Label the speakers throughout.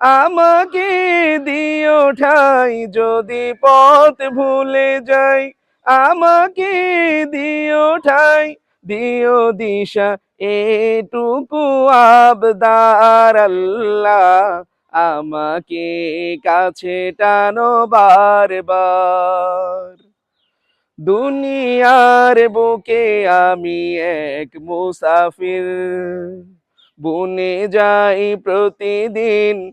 Speaker 1: আমাকে দিও ঠাই যদি পথ ভুলে যাই। আমাকে দিও ঠাই, দিও দিশা, এটুকু আবদার আল্লাহ। আমাকে কাছে টানো বারবার। দুনিয়ার বুকে আমি এক মুসাফির, বনে যাই প্রতিদিন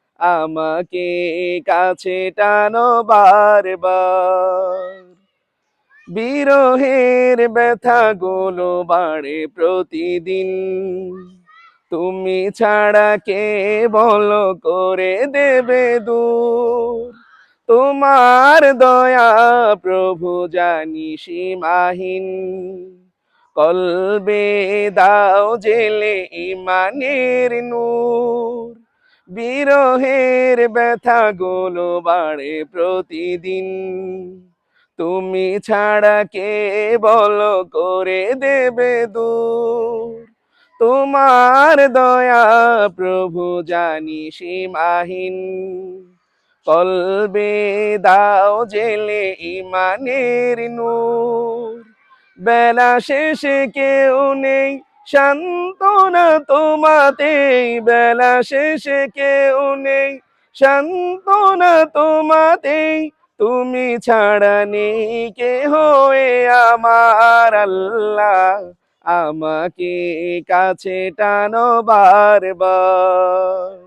Speaker 1: আমাকে কাছে টানো বারবার। বিরহের ব্যথা গুলো বাড়ে প্রতিদিন। তুমি ছাড়া কে বলো করে দেবে দূর? তোমার দয়া প্রভু জানি সীমাহীন। কলবে দাও জেলে ইমানের নূর। বিরহের ব্যথা গুলো বাড়ে প্রতিদিন। তুমি ছাড়া কে বল করে দেবে দূর? তোমার দয়া প্রভু জানি সীমাহীন। কলবে দাও জেলে ইমানের নূর। বেলা শেষে কেউ নেই সান্ত্বনা তোমাতে বেলা শেষে কেউ নেই। সান্ত্বনা তোমাতেই তুমি ছাড়া নেই কে হয়ে আমার আল্লাহ। আমাকে কাছে টানো বারবার।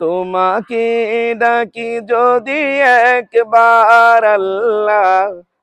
Speaker 1: তোমাকে ডাকি যদি একবার আল্লাহ।